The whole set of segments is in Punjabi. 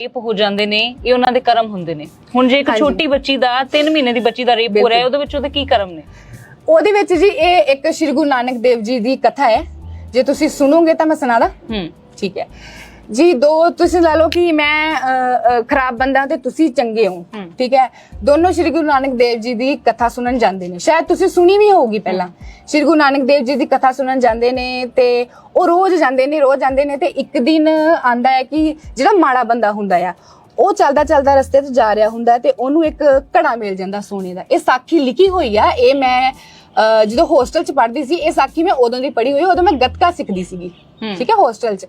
ਰੇਪ ਹੋ ਜਾਂਦੇ ਨੇ ਇਹ ਉਹਨਾਂ ਦੇ ਕਰਮ ਹੁੰਦੇ ਨੇ। ਹੁਣ ਜੇ ਇੱਕ। ਛੋਟੀ ਬੱਚੀ ਦਾ 3 ਮਹੀਨੇ ਦੀ ਬੱਚੀ ਦਾ ਰੇਪ ਹੋ ਰਿਹਾ ਹੈ ਉਹਦੇ ਵਿੱਚ ਉਹਦੇ ਕੀ ਕਰਮ ਨੇ? ਉਹਦੇ ਵਿੱਚ ਜੀ ਇਹ ਇੱਕ ਸ਼੍ਰੀ ਗੁਰੂ ਨਾਨਕ ਦੇਵ ਜੀ ਦੀ ਕਥਾ ਹੈ। ਜੇ ਤੁਸੀਂ ਸੁਣੋਗੇ ਤਾਂ ਮੈਂ ਸੁਣਾਦਾ ਹੂੰ। ਠੀਕ ਹੈ। ਜੀ ਦੋ ਤੁਸੀਂ ਲਾ ਲਓ ਕਿ ਮੈਂ ਖਰਾਬ ਬੰਦਾ ਤੇ ਤੁਸੀਂ ਚੰਗੇ ਹੋ। ਠੀਕ ਹੈ। ਦੋਨੋਂ ਸ਼੍ਰੀ ਗੁਰੂ ਨਾਨਕ ਦੇਵ ਜੀ ਦੀ ਕਥਾ ਸੁਣਨ ਜਾਂਦੇ ਨੇ। ਸ਼ਾਇਦ ਤੁਸੀਂ ਸੁਣੀ ਵੀ ਹੋਊਗੀ ਪਹਿਲਾਂ। ਸ਼੍ਰੀ ਗੁਰੂ ਨਾਨਕ ਦੇਵ ਜੀ ਦੀ ਕਥਾ ਸੁਣਨ ਜਾਂਦੇ ਨੇ ਤੇ ਉਹ ਰੋਜ਼ ਜਾਂਦੇ ਨੇ, ਰੋਜ਼ ਜਾਂਦੇ ਨੇ ਤੇ ਇੱਕ ਦਿਨ ਆਂਦਾ ਹੈ ਕਿ ਜਿਹੜਾ ਮਾੜਾ ਬੰਦਾ ਹੁੰਦਾ ਆ ਉਹ ਚੱਲਦਾ ਚੱਲਦਾ ਰਸਤੇ 'ਚ ਜਾ ਰਿਹਾ ਹੁੰਦਾ ਤੇ ਉਹਨੂੰ ਇੱਕ ਘੜਾ ਮਿਲ ਜਾਂਦਾ ਸੋਨੇ ਦਾ। ਇਹ ਸਾਖੀ ਲਿਖੀ ਹੋਈ ਆ। ਇਹ ਮੈਂ ਜਦੋਂ ਹੋਸਟਲ 'ਚ ਪੜ੍ਹਦੀ ਸੀ ਇਹ ਸਾਖੀ ਮੈਂ ਉਦੋਂ ਦੀ ਪੜ੍ਹੀ ਹੋਈ ਉਦੋਂ ਮੈਂ ਗੱਤਕਾ ਸਿੱਖਦੀ ਸੀਗੀ। ਠੀਕ ਹੈ ਹੋਸਟਲ 'ਚ।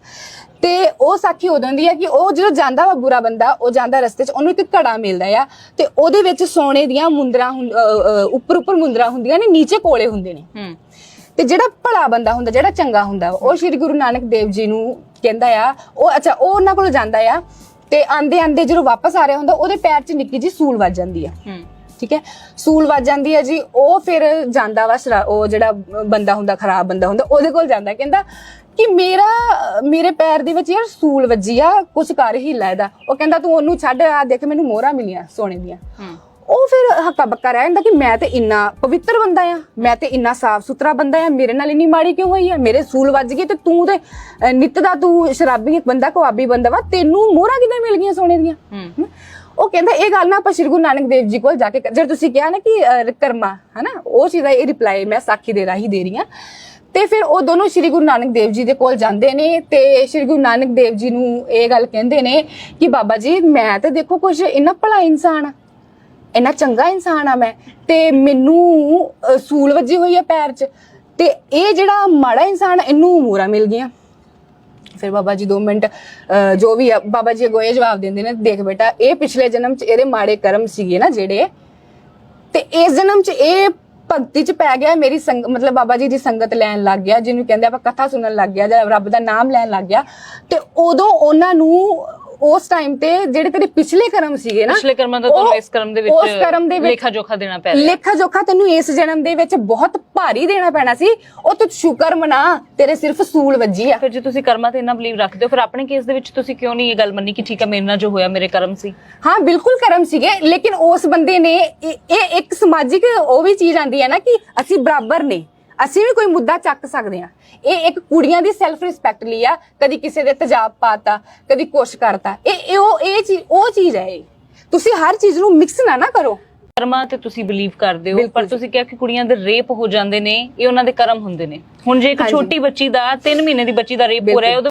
ਤੇ ਉਹ ਸਾਖੀ ਉਦੋਂ ਦੀ ਹੈ ਕਿ ਉਹ ਜਦੋਂ ਜਾਂਦਾ ਵਾ ਬੁਰਾ ਬੰਦਾ ਉਹ ਜਾਂਦਾ ਰਸਤੇ 'ਚ ਉਹਨੂੰ ਇੱਕ ਘੜਾ ਮਿਲਦਾ ਆ। ਤੇ ਉਹਦੇ ਵਿੱਚ ਸੋਨੇ ਦੀਆਂ ਮੁੰਦਰਾਂ ਉੱਪਰ ਉੱਪਰ ਮੁੰਦਰਾਂ ਹੁੰਦੀਆਂ ਨੇ ਨੀਚੇ ਕੋਲੇ ਹੁੰਦੇ ਨੇ। ਤੇ ਜਿਹੜਾ ਭਲਾ ਬੰਦਾ ਹੁੰਦਾ ਜਿਹੜਾ ਚੰਗਾ ਹੁੰਦਾ ਉਹ ਸ਼੍ਰੀ ਗੁਰੂ ਨਾਨਕ ਦੇਵ ਜੀ ਨੂੰ ਕਹਿੰਦਾ ਆ ਉਹ ਅੱਛਾ ਉਹ ਉਹਨਾਂ ਕੋਲ ਜਾਂਦਾ ਆ ਤੇ ਆਂਦੇ ਆਂਦੇ ਜਦੋਂ ਵਾਪਸ ਆ ਰਿਹਾ ਹੁੰਦਾ ਉਹਦੇ ਪੈਰ 'ਚ ਨਿੱਕੀ ਜੀ ਸੂਲ ਵੱਜ ਜਾਂਦੀ ਆ। ਠੀਕ ਹੈ? ਸੂਲ ਵੱਜ ਜਾਂਦੀ ਹੈ ਜੀ ਉਹ ਫਿਰ ਜਾਂਦਾ ਵਾ ਉਹ ਜਿਹੜਾ ਬੰਦਾ ਹੁੰਦਾ ਖਰਾਬ ਬੰਦਾ ਹੁੰਦਾ ਉਹਦੇ ਕੋਲ ਜਾਂਦਾ ਕਹਿੰਦਾ ਕਿ ਮੇਰਾ ਮੇਰੇ ਪੈਰ ਦੇ ਵਿੱਚ ਯਾਰ ਸੂਲ ਵੱਜੀ ਆ ਕੁਛ ਕਰ ਹੀ ਲੈ ਇਹਦਾ। ਉਹ ਕਹਿੰਦਾ ਤੂੰ ਉਹਨੂੰ ਛੱਡ ਆ ਦੇਖ ਮੈਨੂੰ ਮੋਹਰਾਂ ਮਿਲੀਆਂ ਸੋਨੇ ਦੀਆਂ। ਹੂੰ। ਉਹ ਫਿਰ ਹੱਕਾ ਬੱਕਾ ਰਹਿ ਜਾਂਦਾ ਕਿ ਮੈਂ ਤੇ ਇੰਨਾ ਪਵਿੱਤਰ ਬੰਦਾ ਆ ਮੈਂ ਤੇ ਇੰਨਾ ਸਾਫ਼ ਸੁਥਰਾ ਬੰਦਾ ਆ ਮੇਰੇ ਨਾਲ ਇੰਨੀ ਮਾੜੀ ਕਿਉਂ ਹੋਈ ਆ ਮੇਰੇ ਸੂਲ ਵੱਜ ਗਈ ਤੇ ਤੂੰ ਤੇ ਅਹ, ਨਿੱਤ ਦਾ ਤੂੰ ਸ਼ਰਾਬੀ ਬੰਦਾ ਕੁਆਬੀ ਬੰਦਾ ਵਾ ਤੈਨੂੰ ਮੋਹਰਾਂ ਕਿਦਾਂ ਮਿਲ ਗਈਆਂ ਸੋਨੇ ਦੀਆਂ? ਹਮ? ਉਹ ਕਹਿੰਦਾ ਇਹ ਗੱਲ ਨਾ ਆਪਾਂ ਸ਼੍ਰੀ ਗੁਰੂ ਨਾਨਕ ਦੇਵ ਜੀ ਕੋਲ ਜਾ ਕੇ ਜਦ ਤੁਸੀਂ ਕਿਹਾ ਨਾ ਕਿ ਅਹ, ਕਰਮਾ ਹਨਾ ਉਹ ਚੀਜ਼ ਦਾ ਇਹ ਰਿਪਲਾਈ ਮੈਂ ਸਾਖੀ ਦੇ ਰਾਹੀਂ ਦੇ ਰਹੀ ਹਾਂ ਤੇ ਫਿਰ ਉਹ ਦੋਨੋਂ ਸ਼੍ਰੀ ਗੁਰੂ ਨਾਨਕ ਦੇਵ ਜੀ ਦੇ ਕੋਲ ਜਾਂਦੇ ਨੇ ਤੇ ਸ਼੍ਰੀ ਗੁਰੂ ਨਾਨਕ ਦੇਵ ਜੀ ਨੂੰ ਇਹ ਗੱਲ ਕਹਿੰਦੇ ਨੇ ਕਿ ਬਾਬਾ ਜੀ ਮੈਂ ਤੇ ਦੇਖੋ ਕੁਝ ਇੰਨਾ ਭਲਾ ਇਨਸਾਨ ਆ। ਇੰਨਾ ਚੰਗਾ ਇਨਸਾਨ ਆ ਮੈਂ ਤੇ ਮੈਨੂੰ ਅਹ, ਸੂਲ ਵੱਜੀ ਹੋਈ ਆ ਪੈਰ 'ਚ। ਤੇ ਇਹ ਜਿਹੜਾ ਮਾੜਾ ਇਨਸਾਨ ਇਹਨੂੰ ਮੂਰਾ ਮਿਲ ਗਿਆ ਫਿਰ ਬਾਬਾ ਜੀ 2 ਮਿੰਟ ਅਹ, ਜੋ ਵੀ ਆ ਬਾਬਾ ਜੀ ਅੱਗੋਂ ਜਵਾਬ ਦਿੰਦੇ ਨੇ ਦੇਖ ਬੇਟਾ ਇਹ ਪਿਛਲੇ ਜਨਮ 'ਚ ਇਹਦੇ ਮਾੜੇ ਕਰਮ ਸੀਗੇ ਨਾ ਜਿਹੜੇ। ਤੇ ਇਸ ਜਨਮ 'ਚ ਇਹ ਭਗਤੀ 'ਚ ਪੈ ਗਿਆ ਮੇਰੀ ਸੰਗ ਮਤਲਬ ਬਾਬਾ ਜੀ ਦੀ ਸੰਗਤ ਲੈਣ ਲੱਗ ਗਿਆ ਜਿਹਨੂੰ ਕਹਿੰਦੇ ਆਪਾਂ ਕਥਾ ਸੁਣਨ ਲੱਗ ਗਿਆ ਜਾਂ ਰੱਬ ਦਾ ਨਾਮ ਲੈਣ ਲੱਗ ਗਿਆ। ਤੇ ਉਦੋਂ ਉਹਨਾਂ ਨੂੰ ਉਸ ਟਾਈਮ ਤੇ ਜਿਹੜੇ ਤੇਰੇ ਪਿਛਲੇ ਕਰਮ ਸੀਗੇ ਨਾ ਪਿਛਲੇ ਕਰਮਾਂ ਦਾ ਤੁਹਾਨੂੰ ਇਸ ਕਰਮ ਦੇ ਵਿੱਚ ਉਸ ਕਰਮ ਦੇ ਵਿੱਚ ਲੇਖਾ ਜੋਖਾ ਦੇਣਾ ਪੈ ਰਿਹਾ। ਲੇਖਾ ਜੋਖਾ ਤੈਨੂੰ ਇਸ ਜਨਮ ਦੇ ਵਿੱਚ ਬਹੁਤ ਭਾਰੀ ਦੇਣਾ ਪੈਣਾ ਸੀ। ਉਹ ਤੂੰ ਸ਼ੁਕਰ ਮਨਾ ਤੇਰੇ ਸਿਰਫ ਸੂਲ ਵੱਜੀ ਆ। ਫਿਰ ਜੇ ਤੁਸੀਂ ਕਰਮਾਂ ਤੇ ਇੰਨਾ ਬਲੀਵ ਰੱਖਦੇ ਹੋ ਫਿਰ ਆਪਣੇ ਕੇਸ ਦੇ ਵਿੱਚ ਤੁਸੀਂ ਕਿਉਂ ਨਹੀਂ ਇਹ ਗੱਲ ਮੰਨੀ ਕਿ ਠੀਕ ਹੈ ਮੇਰੇ ਨਾਲ ਜੋ ਹੋਇਆ ਮੇਰੇ ਕਰਮ ਸੀ? ਹਾਂ ਬਿਲਕੁਲ ਕਰਮ ਸੀਗੇ ਲੇਕਿਨ ਉਸ ਬੰਦੇ ਨੇ ਇਹ ਇਹ ਇੱਕ ਸਮਾਜਿਕ ਉਹ ਵੀ ਚੀਜ਼ ਆਂਦੀ ਹੈ ਨਾ ਕਿ ਅਸੀਂ ਬਰਾਬਰ ਨੇ। ਅਸੀਂ ਵੀ ਕੋਈ ਮੁੱਦਾ ਚੱਕ ਸਕਦੇ ਆ ਇਹ ਇੱਕ ਕੁੜੀਆਂ ਦੀ ਸੈਲਫ ਰਿਸਪੈਕਟ ਲਈ ਆ ਕਦੀ ਕਿਸੇ ਦੇ ਤੇਜ਼ਾਬ ਪਾਤਾ ਕਦੀ ਕੁਛ ਕਰਤਾ। ਇਹ ਉਹ ਇਹ ਚੀਜ਼ ਉਹ ਚੀਜ਼ ਹੈ ਇਹ। ਤੁਸੀਂ ਹਰ ਚੀਜ਼ ਨੂੰ ਮਿਕਸ ਨਾ ਨਾ ਕਰੋ। ਕਰਮਾਂ ਤੇ ਤੁਸੀਂ ਬਲੀਵ ਕਰਦੇ ਹੋ ਪਰ ਤੁਸੀਂ ਕਿਹਾ ਕਿ ਕੁੜੀਆਂ ਦੇ ਰੇਪ ਹੋ ਜਾਂਦੇ ਨੇ ਇਹ ਉਹਨਾਂ ਦੇ ਕਰਮ ਹੁੰਦੇ ਨੇ। ਹੁਣ ਜੇ ਇੱਕ। ਛੋਟੀ ਬੱਚੀ ਦਾ 3 ਮਹੀਨੇ ਦੀ ਬੱਚੀ ਦਾ ਰੇਪ ਹੋ ਰਿਹਾ ਹੈ